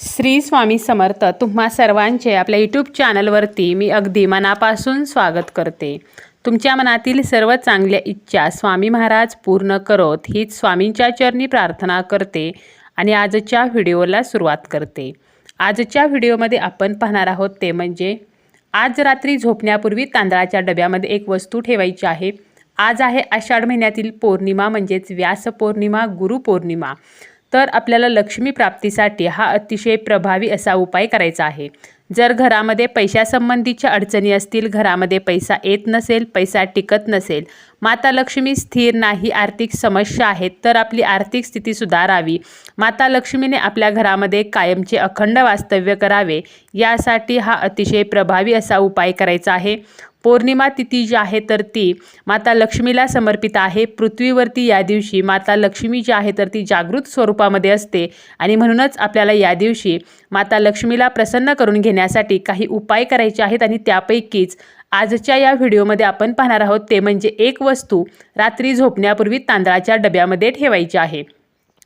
श्री स्वामी समर्थ तुम्हा सर्वांचे आपल्या यूट्यूब चॅनलवरती मी अगदी मनापासून स्वागत करते. तुमच्या मनातील सर्व चांगल्या इच्छा स्वामी महाराज पूर्ण करोत हीच स्वामींच्या चरणी प्रार्थना करते आणि आजच्या व्हिडिओला सुरुवात करते. आजच्या व्हिडिओमध्ये आपण पाहणार आहोत ते म्हणजे आज रात्री झोपण्यापूर्वी तांदळाच्या डब्यामध्ये एक वस्तू ठेवायची आहे. आज आहे आषाढ महिन्यातील पौर्णिमा म्हणजेच व्यास पौर्णिमा गुरुपौर्णिमा. तर आपल्याला लक्ष्मी प्राप्तीसाठी हा अतिशय प्रभावी असा उपाय करायचा आहे. जर घरामध्ये पैशासंबंधीच्या अडचणी असतील घरामध्ये पैसा येत नसेल पैसा टिकत नसेल माता लक्ष्मी स्थिर नाही आर्थिक समस्या आहेत तर आपली आर्थिक स्थिती सुधारावी. माता लक्ष्मीने आपल्या घरामध्ये कायमचे अखंड वास्तव्य करावे यासाठी हा अतिशय प्रभावी असा उपाय करायचा आहे. पौर्णिमा तिथी जी आहे तर ती माता लक्ष्मीला समर्पित आहे. पृथ्वीवरती या दिवशी माता लक्ष्मी जी आहे तर ती जागृत स्वरूपामध्ये असते आणि म्हणूनच आपल्याला या दिवशी माता लक्ष्मीला प्रसन्न करून घेण्यासाठी काही उपाय करायचे आहेत आणि त्यापैकीच आजच्या या व्हिडिओमध्ये आपण पाहणार आहोत ते म्हणजे एक वस्तू रात्री झोपण्यापूर्वी तांदळाच्या डब्यामध्ये ठेवायची आहे.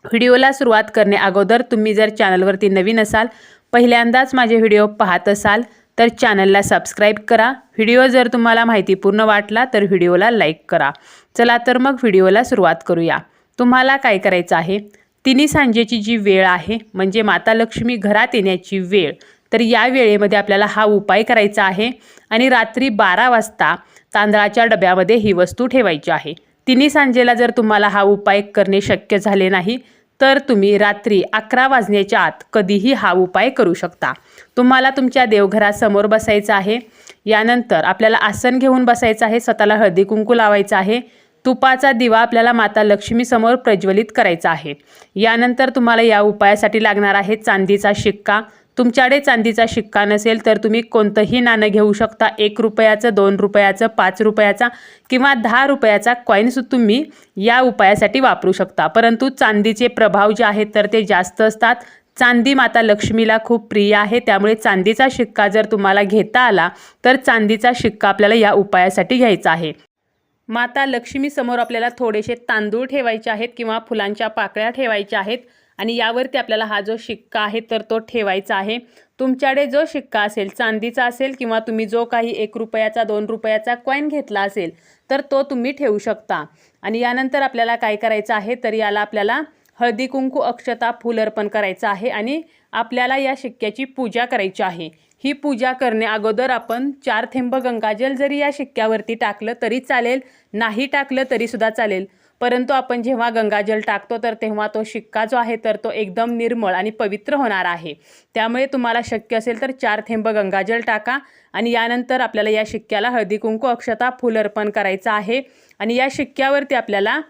व्हिडिओला सुरुवात करण्या अगोदर तुम्ही जर चॅनलवरती नवीन असाल पहिल्यांदाच माझे व्हिडिओ पाहत असाल तर चॅनलला सबस्क्राईब करा. व्हिडिओ जर तुम्हाला माहितीपूर्ण वाटला तर व्हिडिओला लाईक करा. चला तर मग व्हिडिओला सुरुवात करूया. तुम्हाला काय करायचं आहे? तिन्ही सांजेची जी वेळ आहे म्हणजे माता लक्ष्मी घरात येण्याची वेळ तर या वेळेमध्ये आपल्याला हा उपाय करायचा आहे. आणि रात्री बारा वाजता तांदळाच्या डब्यामध्ये ही वस्तू ठेवायची आहे. तिन्ही सांजेला जर तुम्हाला हा उपाय करणे शक्य झाले नाही तर तुम्ही रात्री अकरा वाजण्याच्या आत कधीही हा उपाय करू शकता. तुम्हाला तुमच्या देवघरासमोर बसायचं आहे. यानंतर आपल्याला आसन घेऊन बसायचं आहे. स्वतःला हळदी कुंकू लावायचं आहे. तुपाचा दिवा आपल्याला माता लक्ष्मीसमोर प्रज्वलित करायचा आहे. यानंतर तुम्हाला या उपायासाठी लागणार आहे चांदीचा शिक्का. तुमच्याकडे चांदीचा शिक्का नसेल तर तुम्ही कोणतंही नाणं घेऊ शकता. एक रुपयाचं दोन रुपयाचं पाच रुपयाचा किंवा दहा रुपयाचा कॉईन्स तुम्ही या उपायासाठी वापरू शकता. परंतु चांदीचे प्रभाव जे आहेत तर ते जास्त असतात. चांदी माता लक्ष्मीला खूप प्रिय आहे. त्यामुळे चांदीचा शिक्का जर तुम्हाला घेता आला तर चांदीचा शिक्का आपल्याला या उपायासाठी घ्यायचा आहे. माता लक्ष्मीसमोर आपल्याला थोडेसे तांदूळ ठेवायचे आहेत किंवा फुलांच्या पाकळ्या ठेवायच्या आहेत. आणि यावरती आपल्याला हा जो शिक्का आहे तर तो ठेवायचा आहे. तुमच्याकडे जो शिक्का असेल चांदीचा असेल किंवा तुम्ही जो काही एक रुपयाचा दोन रुपयाचा कॉईन घेतला असेल तर तो तुम्ही ठेवू शकता. आणि यानंतर आपल्याला काय करायचं आहे तर याला आपल्याला हळदी कुंकू अक्षता फूल अर्पण करायचं आहे आणि आपल्याला या शिक्क्याची पूजा करायची आहे. ही पूजा करणे अगोदर आपण चार थेंब गंगाजल जरी या शिक्क्यावरती टाकलं तरी चालेल नाही टाकलं तरीसुद्धा चालेल. परंतु आपण जेव्हा गंगाजल टाकतो तर तेव्हा तो शिक्का जो आहे तर तो एकदम निर्मळ आणि पवित्र होणार आहे. त्यामुळे तुम्हाला शक्य असेल तर चार थेंब गंगाजल टाका आणि यानंतर आपल्याला या शिक्क्याला हळदी कुंकू अक्षता फूल अर्पण करायचं आहे. आणि या शिक्क्यावरती आपल्याला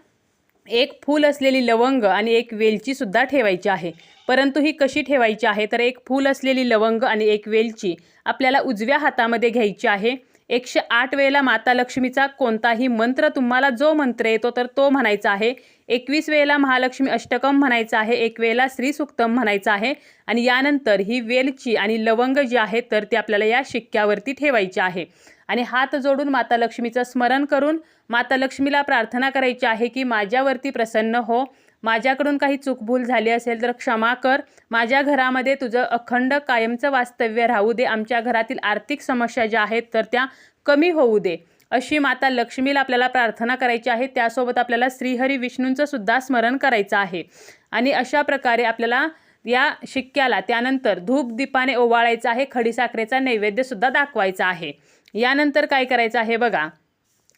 एक फूल असलेली लवंग आणि एक वेलची सुद्धा ठेवायची आहे. परंतु ही कशी ठेवायची आहे? तर एक फूल असलेली लवंग आणि एक वेलची आपल्याला उजव्या हातामध्ये घ्यायची आहे. एकशे आठ वेळेला माता लक्ष्मीचा कोणताही मंत्र तुम्हाला जो मंत्र येतो तर तो म्हणायचा आहे. एकवीस वेळेला महालक्ष्मी अष्टकम म्हणायचं आहे. एक वेळेला श्रीसुक्तम म्हणायचं आहे. आणि यानंतर ही वेलची आणि लवंग जी आहे तर ती आपल्याला या शिक्क्यावरती ठेवायची आहे. आणि हात जोडून माता लक्ष्मीचं स्मरण करून माता लक्ष्मीला प्रार्थना करायची आहे की माझ्यावरती प्रसन्न हो. माझ्याकडून काही चूकभूल झाली असेल तर क्षमा कर. माझ्या घरामध्ये तुझं अखंड कायमचं वास्तव्य राहू दे. आमच्या घरातील आर्थिक समस्या ज्या आहेत तर त्या कमी होऊ दे. अशी माता लक्ष्मीला आपल्याला प्रार्थना करायची आहे. त्यासोबत आपल्याला श्रीहरी विष्णूंचं सुद्धा स्मरण करायचं आहे. आणि अशा प्रकारे आपल्याला या शिक्क्याला त्यानंतर धूप दीपाने ओवाळायचं आहे. खडीसाखरेचा नैवेद्यसुद्धा दाखवायचा आहे. यानंतर काय करायचं आहे बघा.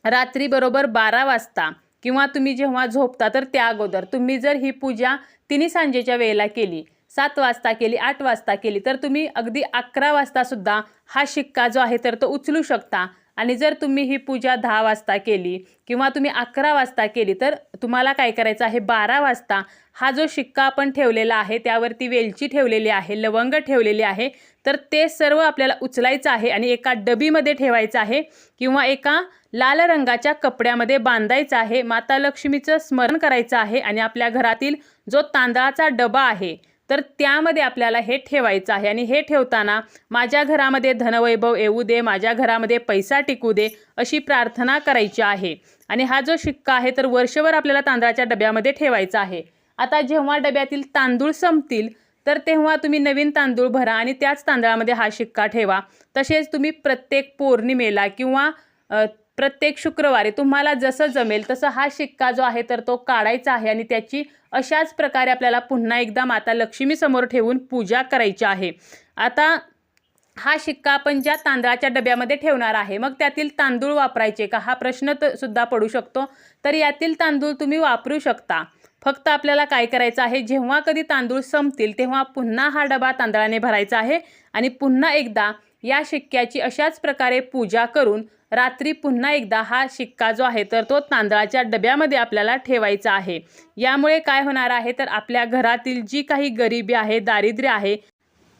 रात्री बरोबर बारा वाजता किंवा तुम्ही जेव्हा झोपता तर त्या अगोदर. तुम्ही जर ही पूजा तिन्ही सांजेच्या वेळेला केली सात वाजता केली आठ वाजता केली तर तुम्ही अगदी अकरा वाजतासुद्धा हा शिक्का जो आहे तर तो उचलू शकता. आणि जर तुम्ही ही पूजा दहा वाजता केली किंवा तुम्ही अकरा वाजता केली तर तुम्हाला काय करायचं आहे? बारा वाजता हा जो शिक्का आपण ठेवलेला आहे त्यावरती वेलची ठेवलेली आहे लवंग ठेवलेली आहे तर ते सर्व आपल्याला उचलायचं आहे आणि एका डबीमध्ये ठेवायचं आहे किंवा एका लाल रंगाच्या कपड्यामध्ये बांधायचं आहे. माता लक्ष्मीचं स्मरण करायचं आहे आणि आपल्या घरातील जो तांदळाचा डबा आहे तर त्यामध्ये आपल्याला हे ठेवायचं आहे. आणि हे ठेवताना माझ्या घरामध्ये धनवैभव येऊ दे माझ्या घरामध्ये पैसा टिकू दे अशी प्रार्थना करायची आहे. आणि हा जो शिक्का आहे तर वर्षभर आपल्याला तांदळाच्या डब्यामध्ये ठेवायचा आहे. आता जेव्हा डब्यातील तांदूळ संपतील तर तेव्हा तुम्ही नवीन तांदूळ भरा आणि त्याच तांदळामध्ये हा शिक्का ठेवा. तसेच तुम्ही प्रत्येक पौर्णिमेला किंवा प्रत्येक शुक्रवारी तुम्हाला जसं जमेल तसं हा शिक्का जो आहे तर तो काढायचा आहे आणि त्याची अशाच प्रकारे आपल्याला पुन्हा एकदा माता लक्ष्मीसमोर ठेवून पूजा करायची आहे. आता हा शिक्का आपण ज्या तांदळाच्या डब्यामध्ये ठेवणार आहे मग त्यातील तांदूळ वापरायचे का? हा प्रश्न त सुद्धा पडू शकतो. तर यातील तांदूळ तुम्ही वापरू शकता. फक्त आपल्याला काय करायचं आहे जेव्हा कधी तांदूळ संपतील तेव्हा पुन्हा हा डबा तांदळाने भरायचा आहे आणि पुन्हा एकदा या शिक्क्याची अशाच प्रकारे पूजा करून रात्री पुन्हा एकदा हा शिक्का जो आहे तर तो तांदळाच्या डब्यामध्ये आपल्याला ठेवायचा आहे. यामुळे काय होणार आहे तर आपल्या घरातील जी काही गरिबी आहे दारिद्र्य आहे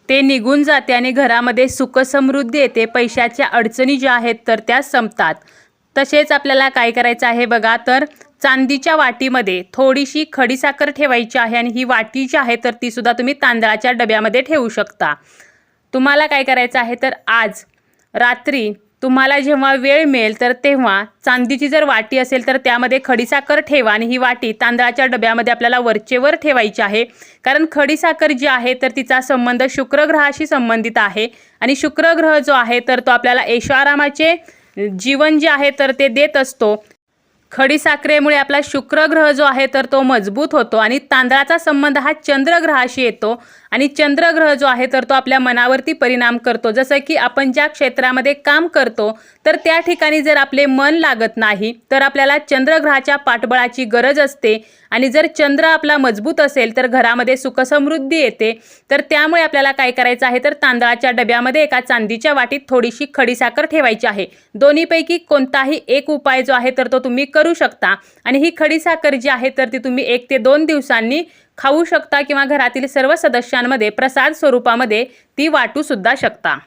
ते निघून जाते आणि घरामध्ये सुखसमृद्धी येते पैशाच्या अडचणी ज्या आहेत तर त्या संपतात. तसेच आपल्याला काय करायचं आहे बघा तर चांदीच्या वाटीमध्ये थोडीशी खडीसाखर ठेवायची आहे आणि ही वाटी जी आहे तर ती सुद्धा तुम्ही तांदळाच्या डब्यामध्ये ठेवू शकता. तुम्हाला काय करायचं आहे? तर आज रात्री तुम्हाला जेव्हा वेळ मिळेल तर तेव्हा चांदीची जर वाटी असेल तर त्यामध्ये खडीसाखर ठेवा आणि ही वाटी तांदळाच्या डब्यामध्ये आपल्याला वरचेवर ठेवायची आहे. कारण खडीसाखर जी आहे तर तिचा संबंध शुक्रग्रहाशी संबंधित आहे. आणि शुक्रग्रह जो आहे तर तो आपल्याला ऐशोआरामाचे जीवन जे आहे तर ते देत असतो. खडीसाखरेमुळे आपला शुक्रग्रह जो आहे तर तो मजबूत होतो आणि तांदळाचा संबंध हा चंद्रग्रहाशी येतो आणि चंद्रग्रह जो आहे तर तो आपल्या मनावरती परिणाम करतो. जसं की आपण ज्या क्षेत्रामध्ये काम करतो तर त्या ठिकाणी जर आपले मन लागत नाही तर आपल्याला चंद्रग्रहाच्या पाठबळाची गरज असते आणि जर चंद्र आपला मजबूत असेल तर घरामध्ये सुखसमृद्धी येते. तर त्यामुळे आपल्याला काय करायचं आहे तर तांदळाच्या डब्यामध्ये एका चांदीच्या वाटीत थोडीशी खडीसाखर ठेवायची आहे. दोन्हीपैकी कोणताही एक उपाय जो आहे तर तो तुम्ही करू शकता. आणि ही खडीसाखर जी आहे तर ती तुम्ही एक ते दोन दिवसांनी खाऊ शकता किंवा घरातील सर्व सदस्यांमध्ये प्रसाद स्वरूपामध्ये ती वाटू सुद्धा शकता.